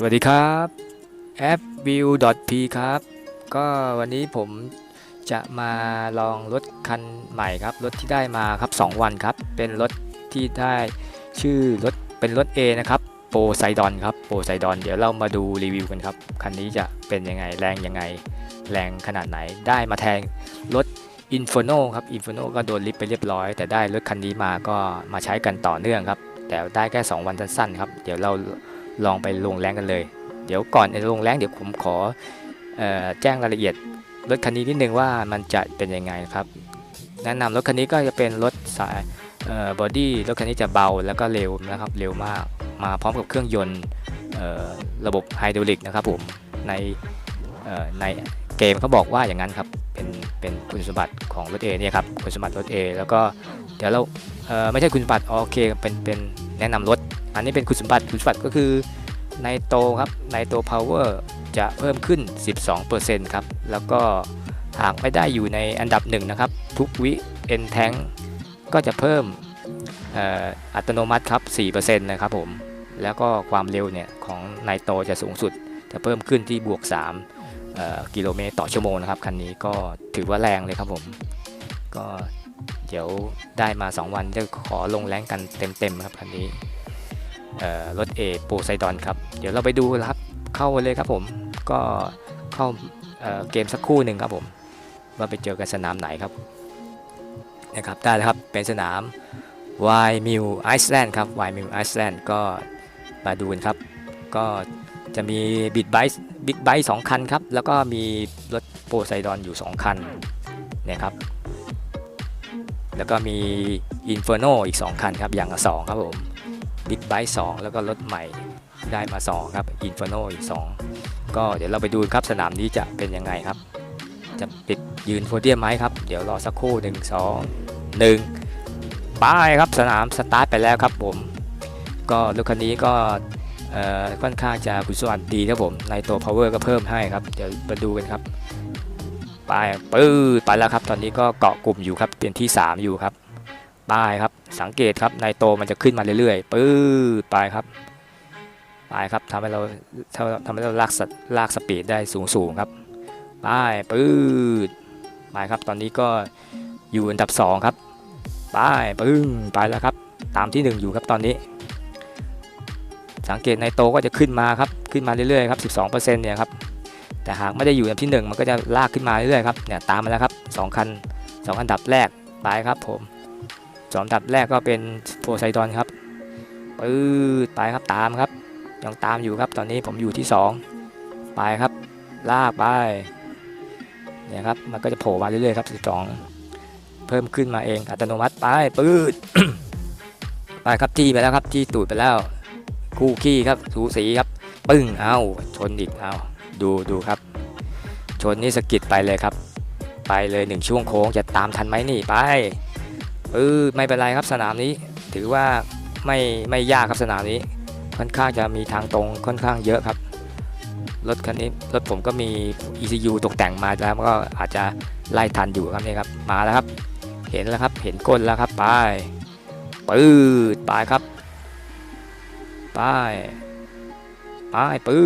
สวัสดีครับแอป view.p ครับ ก็วันนี้ผมจะมาลองรถคันใหม่ครับ รถที่ได้มาครับ 2 วันครับ เป็นรถที่ได้ชื่อรถเป็นรถ A นะครับโปรไซดอนครับโปรไซดอนเดี๋ยวเรามาดูรีวิวกันครับ คันนี้จะเป็นยังไงแรงยังไง แรงขนาดไหนได้มาแทนรถ Inferno ครับ Inferno ก็โดนลิฟต์ไปเรียบร้อย แต่ได้รถคันนี้มาก็มาใช้กันต่อเนื่องครับ แต่ได้แค่ 2 วันสั้นๆครับ เดี๋ยวเรา ลองไปลงแรงกันเลย เดี๋ยวก่อนในลงแรงเดี๋ยวผมขอออแจ้งรายละเอียดรถคันนี้นิดนึงว่ามันจะเป็นยังไงครับ แนะนำรถคันนี้ก็จะเป็นรถสายบอดี้รถคันนี้จะเบาแล้วก็เร็วนะครับเร็วมากมาพร้อมกับเครื่องยนต์ระบบไฮดรอลิกนะครับผมในในเกมเขาบอกว่าอย่างนั้นครับเป็นเป็นคุณสมบัติของรถ A เนี่ยครับคุณสมบัติรถ A แล้วก็เดี๋ยวเราเไม่ใช่คุณสมบัติโอเคเป็นเป็นแนะนำรถ อันนี้เป็นคุณสมบัติคุณสมบัติก็คือในโตครับในโตพาวเวอร์จะเพิ่มขึ้น 12%ครับ แล้วก็หากไม่ได้อยู่ในอันดับหนึ่งนะครับ ทุกวิเอ็นแทงก็จะเพิ่มอ,อัตโนมัติครับ 4%นะครับผม แล้วก็ความเร็วเนี่ยของไนโตจะสูงสุด จะเพิ่มขึ้นที่บวก 3 กิโลเมตรต่อชั่วโมงนะครับ คันนี้ก็ถือว่าแรงเลยครับผม ก็เดี๋ยวได้มา 2 วันจะขอลงแรงกันเต็มๆครับคันนี้ รถเอโปไซดอนครับ เดี๋ยวเราไปดูครับเข้าเลยครับผมก็เข้าเเกมสักคู่หนึ่งครับผมว่าไปเจอกันสนามไหนครับนะครับได้แล้วครับเป็นสนาม Y m i l Iceland ครับ Y m i l Iceland ก็มาดูนครับ ก็จะมีบิ๊กไบค์บิ๊กไบค์สองคันครับ แล้วก็มีรถโปไซดอนอยู่ 2 คันเนี่ยครับ แล้วก็มี Inferno อีก 2 คันครับ อย่างละสองครับผม บิ๊กไบค์2แล้วก็รถใหม่ได้มา 2 ครับ Inferno อีก 2 ก็เดี๋ยวเราไปดูครับสนามนี้จะเป็นยังไงครับ จะปิดยืนโพเดียมไหมครับ เดี๋ยวรอสักครู่ 1 2 1ป้ายครับสนามสตาร์ทไปแล้วครับผม ก็รถคันนี้ก็ค่อนข้างจะคุณสมบัติดีครับผม ในตัว power ก็เพิ่มให้ครับ เดี๋ยวมาดูกันครับ ไปปื้ดไปแล้วครับ ตอนนี้ก็เกาะกลุ่มอยู่ครับเป็นที่ 3 อยู่ครับ ป้ายครับสังเกตครับในโตมันจะขึ้นมาเรื่อยๆปื้ดไปครับไปครับทำให้เราทำให้เราลากสลากสปีดได้สูงสูงๆครับป้ายปื้ดไปครับตอนนี้ก็อยู่อันดับ 2 ครับป้ายปึ้งไปแล้วครับ ตามที่ 1 อยู่ครับตอนนี้ สังเกตในโตก็จะขึ้นมาครับขึ้นมาเรื่อยๆครับ12%เนี่ยครับแต่หากไม่ได้อยู่อันดับที่ 1 มันก็จะลากขึ้นมาเรื่อยๆครับเนี่ยตามมาแล้วครับสองคันสองอันดับแรกไปครับผม สองดับแรกก็เป็นโพไซดอนครับปื้ดไปครับตามครับ ยังตามอยู่ครับตอนนี้ผมอยู่ที่ 2 ไปครับ ลากไปเนี่ยครับมันก็จะโผล่มาเรื่อยๆครับ12 เพิ่มขึ้นมาเองอัตโนมัติไปปื้ดไปครับจี้ไปแล้วครับจี้ตูดไปแล้ว คู่ขี้ครับสูสีครับปึ้งเอาชนอีกเอาดูดูครับ ชนนี่สกิดไปเลยครับ ไปเลยหนึ่งช่วงโค้งจะตามทันไหมนี่ไป เออไม่เป็นไรครับสนามนี้ ถือว่าไม่ไม่ยากครับสนามนี้ ค่อนข้างจะมีทางตรงค่อนข้างเยอะครับรถคันนี้รถผมก็มี ECU ตกแต่งมาแล้วก็อาจจะไล่ทันอยู่ครับนี่ครับมาแล้วครับ เห็นแล้วครับเห็นก้นแล้วครับไปปื้ดไปครับไปไปปื้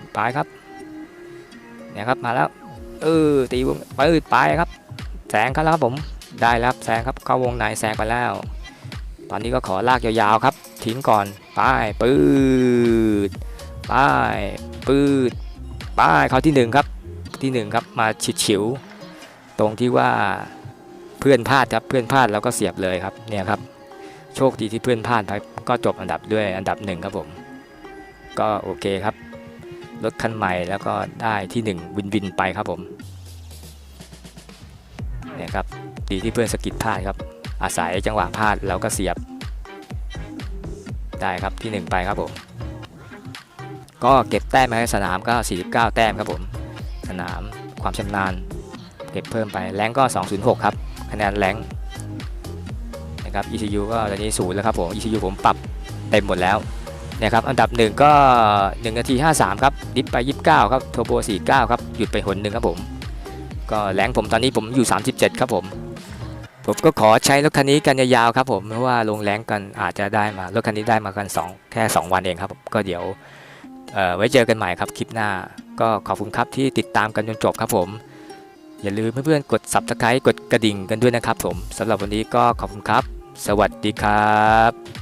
ดไปครับเนี่ยครับมาแล้วเออตีวงปื้ดไปครับแสงเขาแล้วครับผม ได้รับแซงครับเข้าวงในแซงไปแล้ว ตอนนี้ก็ขอลากยาวๆครับ ทิ้งก่อนป้ายปืดป้ายปืดป้ายเขาที่หนึ่งครับที่หนึ่งครับมาฉิดฉิว ตรงที่ว่าเพื่อนพลาดครับเพื่อนพลาดแล้วก็เสียบเลยครับเนี่ยครับโชคดีที่เพื่อนพลาดไปก็จบอันดับด้วยอันดับหนึ่งครับผม ก็โอเคครับรถคันใหม่แล้วก็ได้ที่หนึ่งวินวินไปครับผมเนี่ยครับ ดีที่เพื่อนสกิดพลาดครับ อาศัยจังหวะพลาดเราก็เสียบ ได้ครับที่ 1 ไปครับผม ก็เก็บแต้มมาให้สนามก็ 49 แต้มครับผม สนามความชำนาญ เก็บเพิ่มไปแรงก็ 206 ครับ คะแนนแรงนะครับ ECU ก็ตอนนี้ศูนย์แล้วครับผม ECU ผมปรับเต็มหมดแล้วนะครับอันดับหนึ่งก็ 1 นาที 53 ครับดิฟไป 29 ครับโทโบ49 ครับ หยุดไปหนหนึ่งครับผม ก็แรงผมตอนนี้ผมอยู่ 37 ครับผม ผมก็ขอใช้รถคันนี้กันยาวๆครับผมเพราะว่าลงแรงกันอาจจะได้มารถคันนี้ได้มากัน 2 แค่ 2 วันเองครับผมก็เดี๋ยวไว้เจอกันใหม่ครับคลิปหน้า ก็ขอบคุณครับที่ติดตามกันจนจบครับผม อย่าลืมเพื่อนๆกด subscribe กดกระดิ่งกันด้วยนะครับผมสำหรับวันนี้ก็ขอบคุณครับ สวัสดีครับ